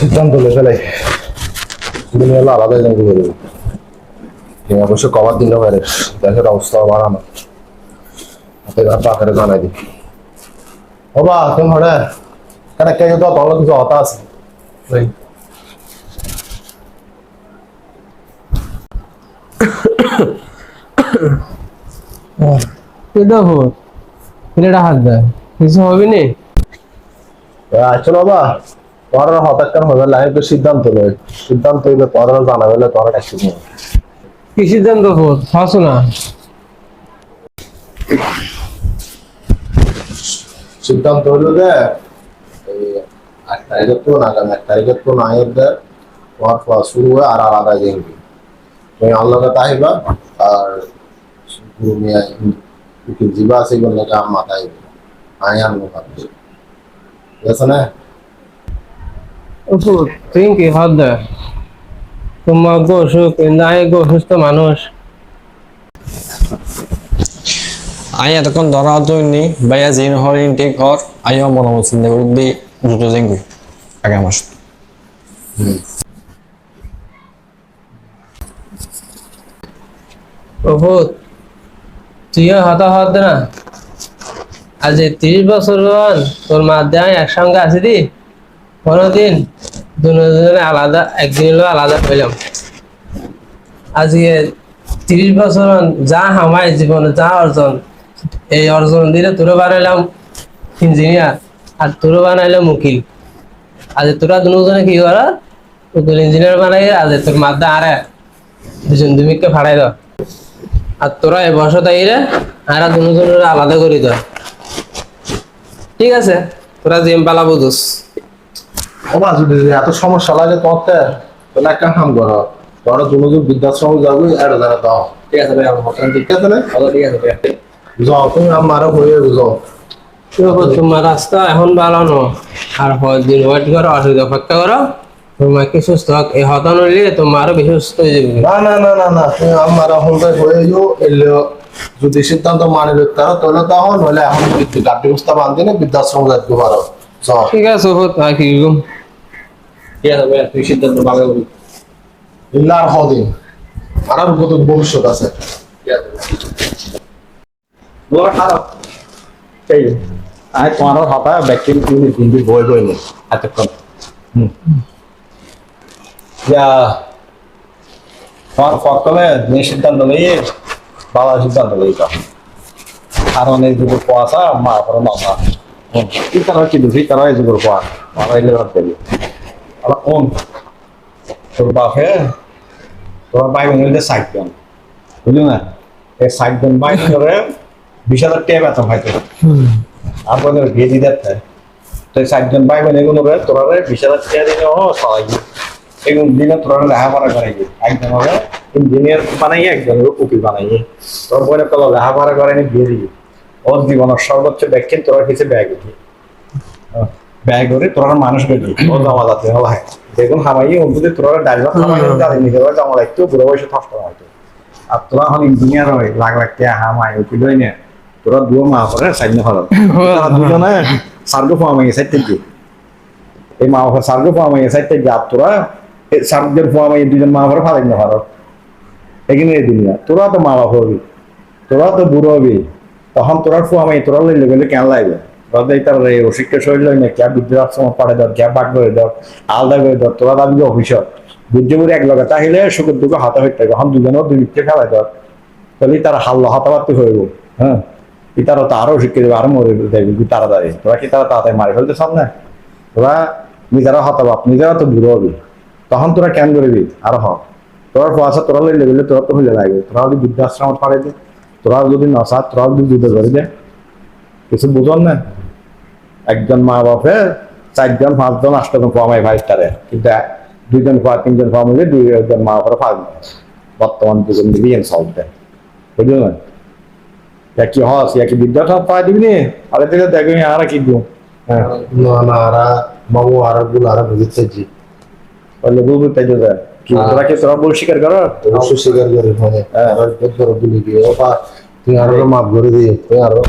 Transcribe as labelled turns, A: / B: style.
A: সিদ্ধান্ত লে ফেলাই দুনিয়া হলো আলাদা জায়গা করে দেবো তুমি অবশ্য দিন বাইরে। অবস্থা ঘাট পাখারে জানাই দি বাবা তুমি হরে কেন তখন কিছু হতা আছে?
B: এটা হোক ছেলেটা হাত দেয় কিছু হবে নি
A: আচ্ছা বাবা হবে সিদ্ধান্ত লয় সিদ্ধান্ত হইলে তোমার জানাবে
B: কি সিদ্ধান্ত হাসো না।
A: সিদ্ধান্ত হলো যে এই এক তারিখের তো না আগামী এক তারিখের তো না তোমার শুরু হয় আর আলাদা দেখবি তুমি আল্লাহকে তাহিবা আর গুরু মিয়া কি জিবা আছে নাকি আম্মা তাহিবা আমি আনব ভাবছি ঠিক আছে না
B: ওষুধ তুই কি হাত দেয় তোমার গো অসুখ নাই গো অসুস্থ মানুষ
C: আই এতক্ষণ ধরা হয়নি ভাইয়া জিন হরিণ ঠিক হর আইও মনে হচ্ছে নেবুদ্দি দুটো জেঙ্গি আগে আমার
B: ওষুধ তুইও হাতা হাত দে না? আজ তিরিশ বছর হল তোর মা দেয় একসঙ্গে আছি দি? কোনোদিন দুজনে আলাদা একদিন হলো আলাদা পেলাম আজকে তিরিশ বছর যা হামাই জীবনে, যা অর্জন, এই অর্জন দিলে তোরে বানাইলাম ইঞ্জিনিয়ার, আর তোরে বানাইলাম উকিল। আজ তোরা দুজনে কি কর? উকিল, ইঞ্জিনিয়ার বানাই আজ তোর মাদ্দা আরে, দুজন দুমিককে ফাড়াই দাও আর তোরা এ বসত আইরে আর দুজনের আলাদা করে দাও। ঠিক আছে? তোরা জিম পালা বুঝুস।
A: ওমা যদি এত সমস্যা লাগে তোমার তাহলে একটা কাম করো। তোরা দুজন বৃদ্ধাশ্রম যাব আর যারা দাও।
B: ঠিক আছে ভাই আমার
A: ঠিক আছে না?
B: ঠিক আছে
A: যাও তুমি আমারও হয়ে যাও।
B: তোমার রাস্তা এখন ভালো ন আর হয় দিন ওয়েট করো অসুবিধা অপেক্ষা করো। তোমার কি সুস্থ এই হতান হইলে তোমার আরও বেশি সুস্থ হয়ে যাবে।
A: না না না না না আমার এখন হয়ে যাও এলে যদি সিদ্ধান্ত মানে পারো তাহলে তখন নইলে এখন বিদ্যুৎ গাড়ি ব্যবস্থা বান্ধি না বৃদ্ধাশ্রম যাইতে পারো
B: ঠিক আছে হোক আর কি ঠিক আছে তুই সিদ্ধান্ত ভালো করবি
A: ইল্লা আর হদিন। আর কত ভবিষ্যৎ আছে।
D: আমি তোমার হতা কিন্তু বই বই নেই। এতক্ষণ যা। তোমার পক্ষে যে সিদ্ধান্ত নিয়ে বাবা সিদ্ধান্ত নিয়ে কারণ এই যুগের কুয়াশা মা কি কি কারণ এই যুগের কুয়া মারা এলে ভাত দেবে। আর কোন তোর বাপে তোর ভাই বোনের ষাট জন বুঝলি না? এই ষাট জন ভাই করে বিশ হাজার টাকা বেতন হয়তো আপনাদের বিয়ে দিতে তো এই চারজন ভাই বোন এগুলো তোরা বিশ হাজার টাকা দিলে ও সবাই এগুলো দিনে তোরা লেখাপড়া করাই একজন হবে ইঞ্জিনিয়ার বানাই একজন হবে উকিল বানাই তোর বোনের কল লেখাপড়া করে নি বিয়ে দিবি। ওর জীবনের সর্বোচ্চ ব্যাখ্যা তোরা কিছু ব্যাগ উঠি ব্যয় করে তোরা মানুষ বেরবি ও জমা হয় দেখুন হামাই অন্তত তোরা ডাইভার খামাই যাদের নিজের জমা লাগতো বুড়ো বয়সে থাকতে হয়তো আর তোরা এখন ইঞ্জিনিয়ার হয়, লাখ লাখ টাকা হামাই উকিল হয় না। তোরা দুয়ো মা করে সাইন হলো তারা দুজনে সার্গো ফার্মে গেছে থেকে। এই মা সার্গো ফার্মে গেছে থেকে। আর তোরা সার্গের ফার্মে দুজন মা করে ফালাইন না এখানে এই দুনিয়া। তোরা তো মা বাপ হবি, তোরা তো বুড়ো হবি, তখন তোরা ফুয়ামাই তোরা লইলে গেলে কেন লাগবে? তোরা দেই তার রে অশিক্ষা শরীর লই না ক্যা বৃদ্ধাশ্রম পাড়ে দাও ক্যা বাক করে আলাদা করে দাও তোরা দাবি অফিসত বুদ্ধি এক লগে, তাহলে সুখের দুঃখ হাতে হইতে এখন দুজনের দুই মিথ্যে খেলাই দাও তাহলে তার হাল্লা হাতাবাতি হইব হ্যাঁ? কি তারা তো আরও শিক্ষা আরও মরে দেবে তাড়াতাড়ি। তোরা কি তারা তাড়াতাড়ি মারি ফেলতে সামনে তোরা নিজেরা হতাবাপ নিজেরা তো বুড়ো হবি। তখন তোরা কেন করবি আর হ। তোরা পয়সা তোরা লইলে গেলে তোরা তো হইলে লাগবে। তোরা যদি বৃদ্ধাশ্রম পাড়ে দে, তোরা যদি নসা তোরা যদি যুদ্ধ করে দে। কিছু বুঝন না? একজন মা বাপে চারজন, পাঁচজন, আটজন কমাই ভাই তারে কিন্তু দুইজন খোয়া তিনজন খোয়া মিলে দুই একজন মা বাপরে পাঁচ বর্তমান দুজন মিলিয়ে চলতে বুঝলি না? একই হস একই বিদ্যাটা পাই দিবি নি? আরে দেখবি আর কি দিব হ্যাঁ।
A: না না, আর বাবু, আরগুলো আর বুঝতে জি
D: বললে বুঝবি তাই তো দেখ। কি তোরা কি তোরা বল স্বীকার করো
A: অবশ্যই স্বীকার করে মানে আর বড় বলি দিয়ে ওপা তুই আরও মাফ করে দিয়ে তুই আরও